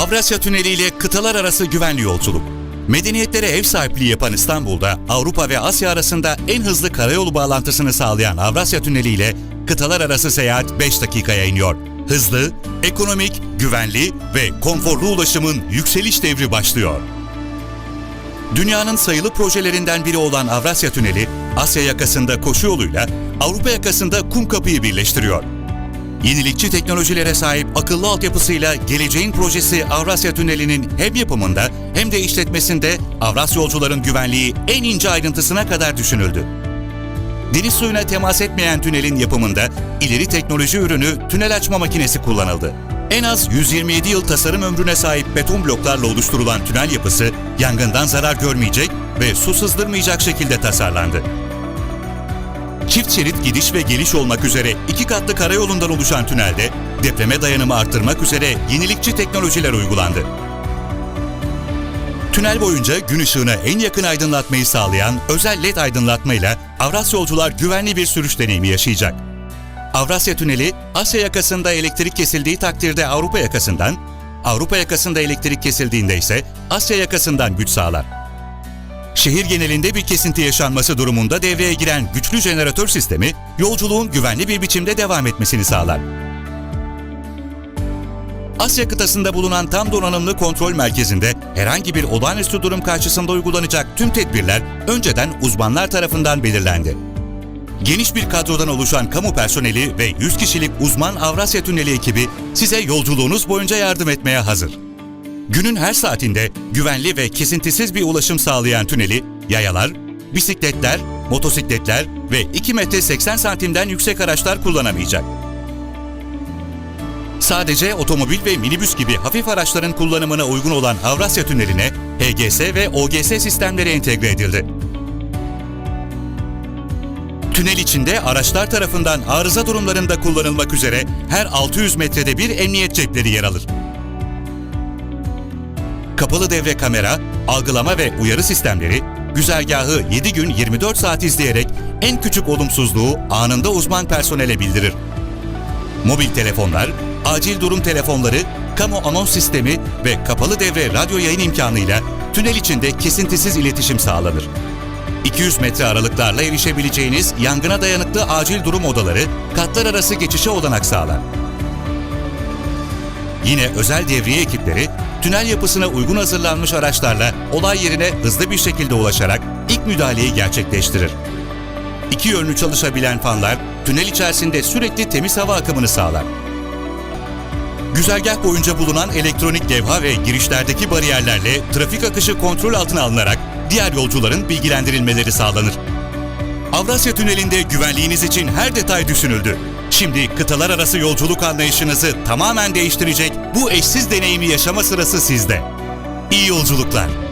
Avrasya Tüneli ile kıtalar arası güvenli yolculuk. Medeniyetlere ev sahipliği yapan İstanbul'da Avrupa ve Asya arasında en hızlı karayolu bağlantısını sağlayan Avrasya Tüneli ile kıtalar arası seyahat 5 dakikaya iniyor. Hızlı, ekonomik, güvenli ve konforlu ulaşımın yükseliş devri başlıyor. Dünyanın sayılı projelerinden biri olan Avrasya Tüneli, Asya yakasında koşu yoluyla Avrupa yakasında kum kapıyı birleştiriyor. Yenilikçi teknolojilere sahip akıllı altyapısıyla geleceğin projesi Avrasya Tüneli'nin hem yapımında hem de işletmesinde Avrasya yolcuların güvenliği en ince ayrıntısına kadar düşünüldü. Deniz suyuna temas etmeyen tünelin yapımında ileri teknoloji ürünü tünel açma makinesi kullanıldı. En az 127 yıl tasarım ömrüne sahip beton bloklarla oluşturulan tünel yapısı yangından zarar görmeyecek ve su sızdırmayacak şekilde tasarlandı. Çift şerit gidiş ve geliş olmak üzere iki katlı karayolundan oluşan tünelde depreme dayanımı arttırmak üzere yenilikçi teknolojiler uygulandı. Tünel boyunca gün ışığına en yakın aydınlatmayı sağlayan özel led aydınlatmayla Avrasya yolcular güvenli bir sürüş deneyimi yaşayacak. Avrasya Tüneli, Asya yakasında elektrik kesildiği takdirde Avrupa yakasından, Avrupa yakasında elektrik kesildiğinde ise Asya yakasından güç sağlar. Şehir genelinde bir kesinti yaşanması durumunda devreye giren güçlü jeneratör sistemi, yolculuğun güvenli bir biçimde devam etmesini sağlar. Asya kıtasında bulunan tam donanımlı kontrol merkezinde herhangi bir olağanüstü durum karşısında uygulanacak tüm tedbirler önceden uzmanlar tarafından belirlendi. Geniş bir kadrodan oluşan kamu personeli ve 100 kişilik uzman Avrasya Tüneli ekibi size yolculuğunuz boyunca yardım etmeye hazır. Günün her saatinde güvenli ve kesintisiz bir ulaşım sağlayan tüneli, yayalar, bisikletler, motosikletler ve 2 metre 80 santimden yüksek araçlar kullanamayacak. Sadece otomobil ve minibüs gibi hafif araçların kullanımına uygun olan Avrasya Tüneli'ne HGS ve OGS sistemleri entegre edildi. Tünel içinde araçlar tarafından arıza durumlarında kullanılmak üzere her 600 metrede bir emniyet cepleri yer alır. Kapalı devre kamera, algılama ve uyarı sistemleri, güzergahı 7 gün 24 saat izleyerek en küçük olumsuzluğu anında uzman personele bildirir. Mobil telefonlar, acil durum telefonları, kamu anons sistemi ve kapalı devre radyo yayın imkanıyla tünel içinde kesintisiz iletişim sağlanır. 200 metre aralıklarla erişebileceğiniz yangına dayanıklı acil durum odaları katlar arası geçişe olanak sağlar. Yine özel devriye ekipleri tünel yapısına uygun hazırlanmış araçlarla olay yerine hızlı bir şekilde ulaşarak ilk müdahaleyi gerçekleştirir. İki yönlü çalışabilen fanlar tünel içerisinde sürekli temiz hava akımını sağlar. Güzergah boyunca bulunan elektronik levha ve girişlerdeki bariyerlerle trafik akışı kontrol altına alınarak diğer yolcuların bilgilendirilmeleri sağlanır. Avrasya Tüneli'nde güvenliğiniz için her detay düşünüldü. Şimdi kıtalar arası yolculuk anlayışınızı tamamen değiştirecek bu eşsiz deneyimi yaşama sırası sizde. İyi yolculuklar.